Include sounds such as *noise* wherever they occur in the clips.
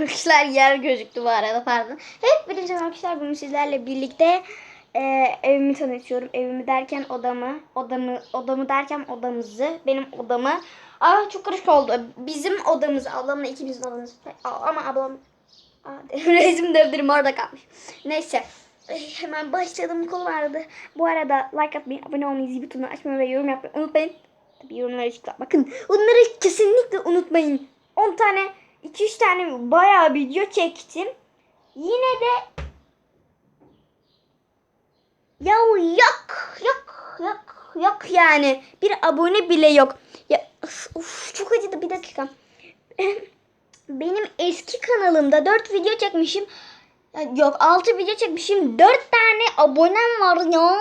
arkadaşlar yer gözüktü bu arada pardon. Evet birinci arkadaşlar bugün sizlerle birlikte e, evimi tanıtıyorum. Evimi derken odamı, odamı, odamı derken odamızı, benim odamı. Aa çok karışık oldu. Bizim odamız, ablamla ikimizin odamız. Ama ablam *laughs* resim defterim orada kalmış. Neyse. Hemen başladım kol vardı. Bu arada like atmayı, abone olmayı, zil butonunu açmayı ve yorum yapmayı unutmayın. Tabii yorumlara açıkla. Bakın onları kesinlikle unutmayın. 10 tane, 2-3 tane bayağı video çektim. Yine de ya yok, yok, yok, yok yani. Bir abone bile yok. Ya of, çok acıdı bir dakika. *laughs* Benim eski kanalımda 4 video çekmişim. Yok 6 video çekmişim. 4 tane abonem var ya.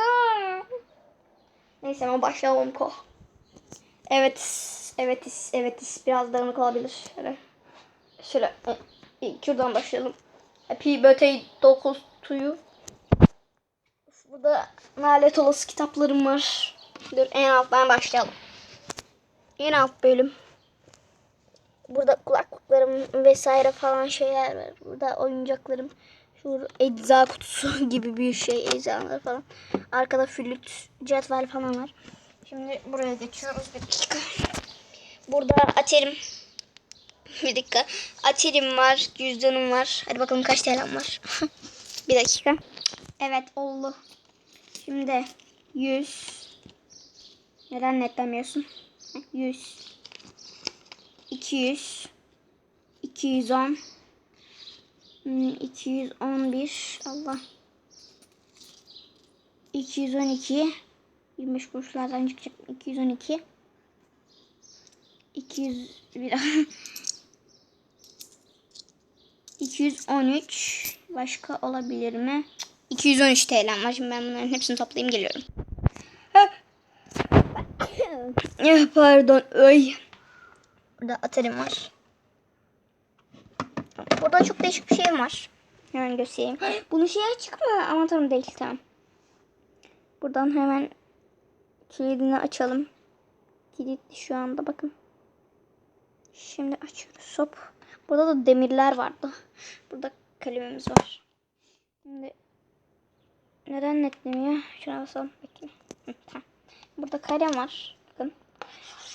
Neyse ama başlayalım ko. Evet. Evet. Evet. Biraz dağınık olabilir. Şöyle. Şöyle. e, Şuradan başlayalım. Happy Birthday 9 to you. Burada nalet olası kitaplarım var. Dur en alttan başlayalım. En alt bölüm. Burada kulaklıklarım vesaire falan şeyler var. Burada oyuncaklarım. Şu ecza kutusu *laughs* gibi bir şey eczalar falan. Arkada flüt, cetvel falan var. Şimdi buraya geçiyoruz bir dakika. Burada aterim. Bir dakika. Aterim var, cüzdanım var. Hadi bakalım kaç TL'm var. *laughs* bir dakika. Evet oldu. Şimdi 100. Neden netlemiyorsun? Heh, 100. 200 210 hmm, 211 Allah 212 25 kuruşlardan çıkacak 212 200 bir *laughs* 213 başka olabilir mi? 213 TL var. Şimdi ben bunların hepsini toplayayım geliyorum. *coughs* Pardon. Ay. Burada atarım var. Burada çok değişik bir şey var. Hemen göstereyim. *gasps* Bunun şeyi açık mı? Tamam değil tamam. Buradan hemen kilidini açalım. Kilitli şu anda bakın. Şimdi açıyoruz. Hop. Burada da demirler vardı. Burada kalemimiz var. Şimdi neden netlemiyor? Şuna basalım. Bakayım. Hı. Burada kalem var. Bakın.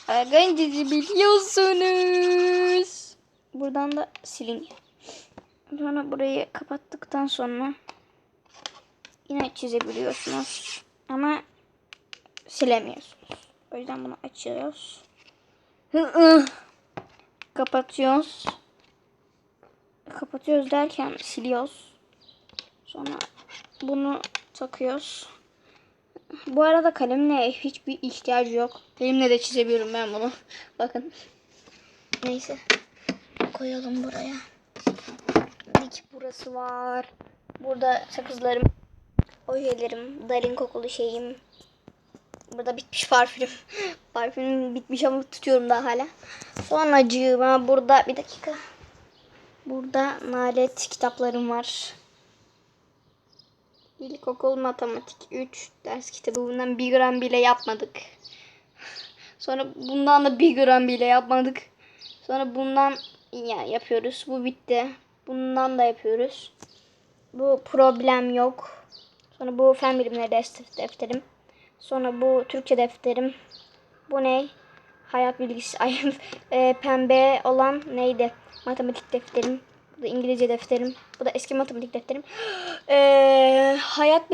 Öğrenci biliyorsunuz. Buradan da siliniyor. Sonra burayı kapattıktan sonra yine çizebiliyorsunuz. Ama silemiyorsunuz. O yüzden bunu açıyoruz. Kapatıyoruz. Kapatıyoruz derken siliyoruz. Sonra bunu takıyoruz. Bu arada kalemle hiçbir ihtiyacı yok. Elimle de çizebiliyorum ben bunu. *laughs* Bakın. Neyse. Koyalım buraya. Dik burası var. Burada sakızlarım, ojelerim, dalin kokulu şeyim. Burada bitmiş parfüm. *laughs* Parfümüm bitmiş ama tutuyorum daha hala. Sonracığıma burada bir dakika. Burada nalet kitaplarım var. İlkokul matematik 3 ders kitabı. Bundan bir gram bile yapmadık. Sonra bundan da bir gram bile yapmadık. Sonra bundan ya yapıyoruz. Bu bitti. Bundan da yapıyoruz. Bu problem yok. Sonra bu fen bilimleri defterim. Sonra bu Türkçe defterim. Bu ne? Hayat bilgisi. *laughs* Ay, e, pembe olan neydi? Matematik defterim. Bu da İngilizce defterim. Bu da eski matematik defterim. *gasps* E, hayat